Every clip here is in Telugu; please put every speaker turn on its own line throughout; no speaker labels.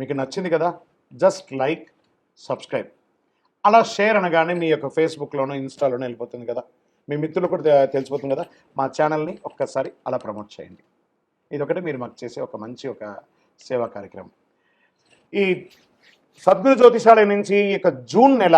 మీకు నచ్చింది కదా జస్ట్ లైక్ సబ్స్క్రైబ్ అలా షేర్ అనగానే మీ యొక్క ఫేస్బుక్లోనో ఇన్స్టాలోనో వెళ్ళిపోతుంది కదా. మీ మిత్రులు కూడా తెలిసిపోతుంది కదా. మా ఛానల్ని ఒక్కసారి అలా ప్రమోట్ చేయండి. ఇది ఒకటి మీరు మాకు చేసే ఒక మంచి ఒక సేవా కార్యక్రమం. ఈ సద్గురు జ్యోతిషాలయం నుంచి ఈ యొక్క జూన్ నెల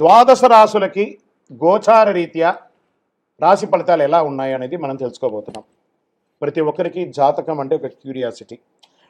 ద్వాదశ రాసులకి గోచార రీత్యా రాశి ఫలితాలు ఎలా ఉన్నాయి అనేది మనం తెలుసుకోబోతున్నాం. ప్రతి ఒక్కరికి జాతకం అంటే ఒక క్యూరియాసిటీ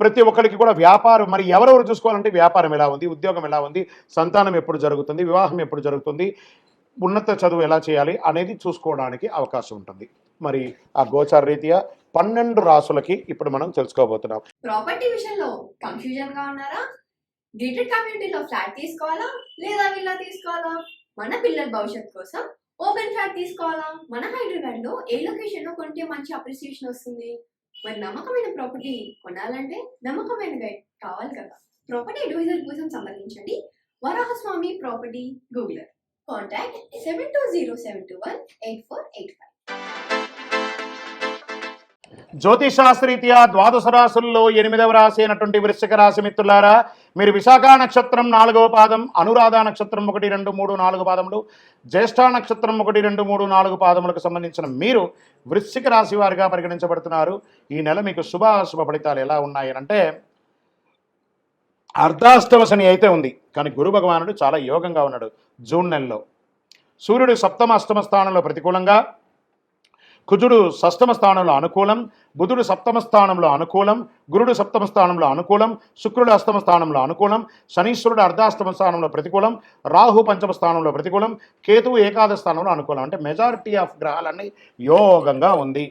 ప్రతి ఒక్కరికి కూడా వ్యాపారం మరి ఎవరెవరు చూసుకోవాలంటే వ్యాపారం ఎలా ఉంది ఉద్యోగం ఎలా ఉంది సంతానం ఎప్పుడు జరుగుతుంది వివాహం ఎప్పుడు జరుగుతుంది ఉన్నత చదువు ఎలా చేయాలి అనేది చూసుకోవడానికి అవకాశం ఉంటుంది. మరి ఆ గోచార రీత్యా పన్నెండు రాసులకి ఇప్పుడు మనం తెలుసుకోబోతున్నాం.
ప్రాపర్టీ విషయంలో కన్ఫ్యూజన్గా ఉన్నారా? గేటెడ్ కమ్యూనిటీలో ఫ్లాట్ తీసుకోవాలా? లేదా విల్లా తీసుకోవాలా? మన పిల్లల భవిష్యత్ కోసం ఓపెన్ ఫ్లాట్ తీసుకోవాలా? మన హైదరాబాద్లో ఏ లొకేషన్లో కొంటే మంచి అప్రిసియేషన్ వస్తుంది? మరి నమ్మకమైన ప్రాపర్టీ కొనాలంటే నమ్మకమైన గైడ్ కావాలి కదా. ప్రాపర్టీ అడ్వైజర్ కోసం సంబంధించండి. Varahaswamy property గూగులర్ contact seven two zero seven two one eight four eight five
జ్యోతిషాస్త్రీత్యా ద్వాదశ రాశుల్లో ఎనిమిదవ రాశి అయినటువంటి వృశ్చిక రాశి మిత్రులారా మీరు విశాఖ నక్షత్రం నాలుగవ పాదం అనురాధ నక్షత్రం ఒకటి రెండు మూడు నాలుగు పాదములు జ్యేష్ఠ నక్షత్రం ఒకటి రెండు మూడు నాలుగు పాదములకు సంబంధించిన మీరు వృశ్చిక రాశి వారిగా పరిగణించబడుతున్నారు. ఈ నెల మీకు శుభ అశుభ ఫలితాలు ఎలా ఉన్నాయి అంటే అర్ధాష్టమ శని అయితే ఉంది కానీ గురు భగవానుడు చాలా యోగంగా ఉన్నాడు జూన్ నెలలో. సూర్యుడు సప్తమ అష్టమ స్థానంలో ప్రతికూలంగా కుజుడు షష్టమ స్థానంలో అనుకూలం బుధుడు సప్తమ స్థానంలో అనుకూలం గురుడు సప్తమ స్థానంలో అనుకూలం శుక్రుడు అష్టమ స్థానంలో అనుకూలం శనీశ్వరుడు అర్ధాష్టమ స్థానంలో ప్రతికూలం రాహు పంచమ స్థానంలో ప్రతికూలం కేతువు ఏకాదశ స్థానంలో అనుకూలం. అంటే మెజారిటీ ఆఫ్ గ్రహాలన్నీ యోగంగా ఉంది.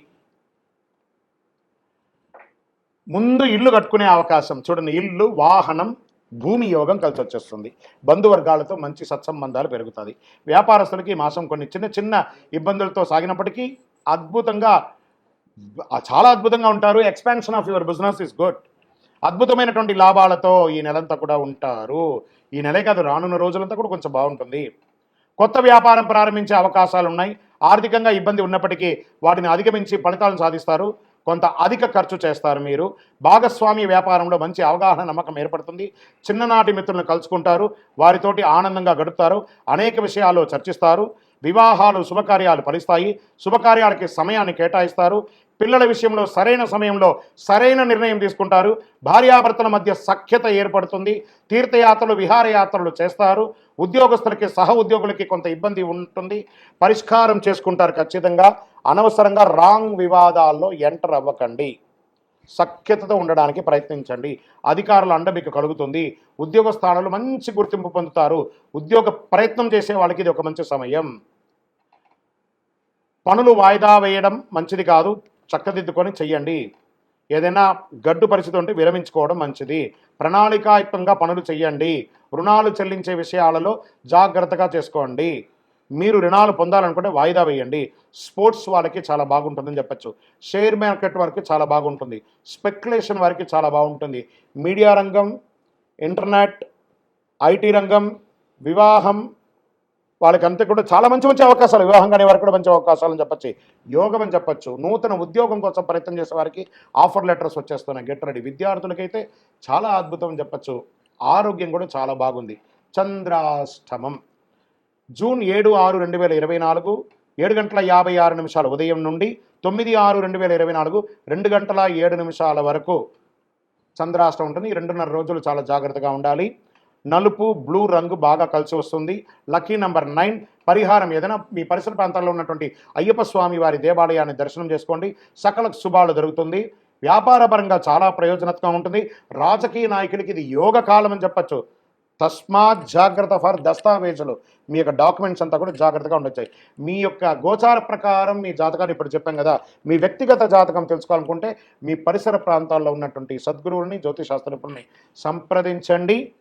ముందు ఇల్లు కట్టుకునే అవకాశం. చూడండి ఇల్లు వాహనం భూమి యోగం కలిసి వచ్చేస్తుంది బంధువర్గాలతో మంచి సత్సంబంధాలు పెరుగుతుంది వ్యాపారస్తులకి మాసం కొన్ని చిన్న చిన్న ఇబ్బందులతో సాగినప్పటికీ అద్భుతంగా చాలా అద్భుతంగా ఉంటారు. Expansion of your business is good అద్భుతమైనటువంటి లాభాలతో ఈ నెలంతా కూడా ఉంటారు. ఈ నెలే కాదు రానున్న రోజులంతా కూడా కొంచెం బాగుంటుంది. కొత్త వ్యాపారం ప్రారంభించే అవకాశాలు ఉన్నాయి. ఆర్థికంగా ఇబ్బంది ఉన్నప్పటికీ వాటిని అధిగమించి ఫలితాలను సాధిస్తారు. కొంత అధిక ఖర్చు చేస్తారు మీరు. భాగస్వామి వ్యాపారంలో మంచి అవగాహన నమ్మకం ఏర్పడుతుంది. చిన్ననాటి మిత్రులను కలుసుకుంటారు. వారితోటి ఆనందంగా గడుపుతారు. అనేక విషయాల్లో చర్చిస్తారు. వివాహాలు శుభకార్యాలు ఫలిస్తాయి. శుభకార్యాలకి సమయాన్ని కేటాయిస్తారు. పిల్లల విషయంలో సరైన సమయంలో సరైన నిర్ణయం తీసుకుంటారు. భార్యాభర్తల మధ్య సఖ్యత ఏర్పడుతుంది. తీర్థయాత్రలు విహారయాత్రలు చేస్తారు. ఉద్యోగస్తులకి సహ ఉద్యోగులకి కొంత ఇబ్బంది ఉంటుంది. పరిష్కారం చేసుకుంటారు ఖచ్చితంగా. అనవసరంగా రాంగ్ వివాదాల్లో ఎంటర్ అవ్వకండి. సఖ్యతతో ఉండడానికి ప్రయత్నించండి. అధికారుల అండ మీకు కలుగుతుంది. ఉద్యోగ స్థానాలు మంచి గుర్తింపు పొందుతారు. ఉద్యోగ ప్రయత్నం చేసే వాళ్ళకి ఇది ఒక మంచి సమయం. పనులు వాయిదా వేయడం మంచిది కాదు. చక్కదిద్దుకొని చెయ్యండి. ఏదైనా గడ్డు పరిస్థితి ఉంటే విరమించుకోవడం మంచిది. ప్రణాళికాయుక్తంగా పనులు చేయండి రుణాలు చెల్లించే విషయాలలో జాగ్రత్తగా చేసుకోండి. మీరు రుణాలు పొందాలనుకుంటే వాయిదా వేయండి. స్పోర్ట్స్ వాళ్ళకి చాలా బాగుంటుందని చెప్పచ్చు. షేర్ మార్కెట్ వారికి చాలా బాగుంటుంది. స్పెక్యులేషన్ వారికి చాలా బాగుంటుంది. మీడియా రంగం ఇంటర్నెట్ ఐటీ రంగం వివాహం వాళ్ళకి అంతే కూడా చాలా మంచి మంచి అవకాశాలు వివాహం కాని వారికి కూడా మంచి అవకాశాలు చెప్పచ్చు. యోగం అని చెప్పచ్చు. నూతన ఉద్యోగం కోసం ప్రయత్నం చేసే వారికి ఆఫర్ లెటర్స్ వచ్చేస్తున్నాయి. Get ready. విద్యార్థులకైతే చాలా అద్భుతం అని చెప్పచ్చు. ఆరోగ్యం కూడా చాలా బాగుంది. చంద్రాష్టమం. జూన్ ఏడు ఆరు రెండు వేల ఇరవై నాలుగు ఏడు గంటల యాభై ఆరు నిమిషాల ఉదయం నుండి తొమ్మిది ఆరు రెండు వేల ఇరవై నాలుగు రెండు గంటల ఏడు నిమిషాల వరకు చంద్రాష్టం ఉంటుంది. ఈ రెండున్నర రోజులు చాలా జాగ్రత్తగా ఉండాలి. నలుపు బ్లూ రంగు బాగా కలిసి వస్తుంది. లక్కీ నెంబర్ నైన్ పరిహారం ఏదైనా మీ పరిసర ప్రాంతాల్లో ఉన్నటువంటి అయ్యప్ప స్వామి వారి దేవాలయాన్ని దర్శనం చేసుకోండి. సకల శుభాలు దొరుకుతుంది. వ్యాపారపరంగా చాలా ప్రయోజనత్వం ఉంటుంది. రాజకీయ నాయకులకి ఇది యోగ కాలం అని చెప్పచ్చు. తస్మాత్ జాగ్రత్త ఫర్ దస్తావేజులు. మీ యొక్క డాక్యుమెంట్స్ అంతా కూడా జాగ్రత్తగా ఉండొచ్చాయి. మీ యొక్క గోచార ప్రకారం మీ జాతకాన్ని ఇప్పుడు చెప్పాం కదా మీ వ్యక్తిగత జాతకం తెలుసుకోవాలనుకుంటే మీ పరిసర ప్రాంతాల్లో ఉన్నటువంటి సద్గురువుని జ్యోతిశాస్త్రపుని సంప్రదించండి.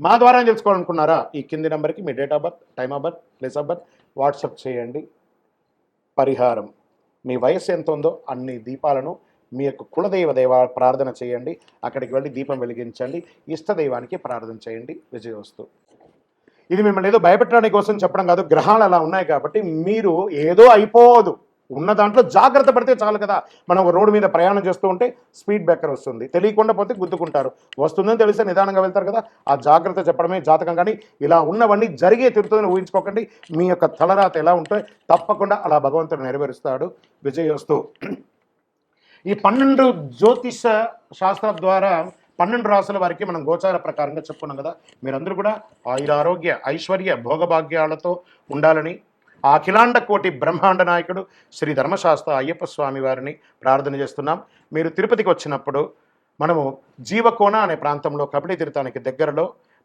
మా ద్వారా తెలుసుకోవాలనుకున్నారా? ఈ కింది నెంబర్కి మీ date of birth time of birth place of birth WhatsApp చేయండి. పరిహారం. మీ వయసు ఎంత ఉందో అన్ని దీపాలను మీ యొక్క కులదైవ దైవ ప్రార్థన చేయండి. అక్కడికి వెళ్ళి దీపం వెలిగించండి. ఇష్టదైవానికి ప్రార్థన చేయండి. విజయవస్తు. ఇది మిమ్మల్ని ఏదో భయపెట్టడానికి కోసం చెప్పడం కాదు. గ్రహాలు అలా ఉన్నాయి కాబట్టి మీరు ఏదో అయిపోదు. ఉన్న దాంట్లో జాగ్రత్త పడితే చాలు కదా. మనం ఒక రోడ్డు మీద ప్రయాణం చేస్తూ ఉంటే స్పీడ్ బ్రేకర్ వస్తుంది. తెలియకుండా పోతే గుద్దుకుంటారు. వస్తుందని తెలిస్తే నిదానంగా వెళ్తారు కదా. ఆ జాగ్రత్త చెప్పడమే జాతకం కానీ ఇలా ఉన్నవన్నీ జరిగే తిరుగుతుందని ఊహించుకోకండి. మీ యొక్క తలరాత ఎలా ఉంటే తప్పకుండా అలా భగవంతుడు నెరవేరుస్తాడు. విజయోస్తు ఈ పన్నెండు జ్యోతిష శాస్త్రం ద్వారా పన్నెండు రాసుల వారికి మనం గోచార ప్రకారంగా చెప్పుకున్నాం కదా. మీరందరూ కూడా ఆయుర ఆరోగ్య ఐశ్వర్య భోగభాగ్యాలతో ఉండాలని ఆ అఖిలాండ కోటి బ్రహ్మాండ నాయకుడు శ్రీ ధర్మశాస్త్ర అయ్యప్ప స్వామి వారిని ప్రార్థన చేస్తున్నాం. మీరు తిరుపతికి వచ్చినప్పుడు మనము జీవకోన అనే ప్రాంతంలో కబడ్డీ తీర్థానికి దగ్గరలో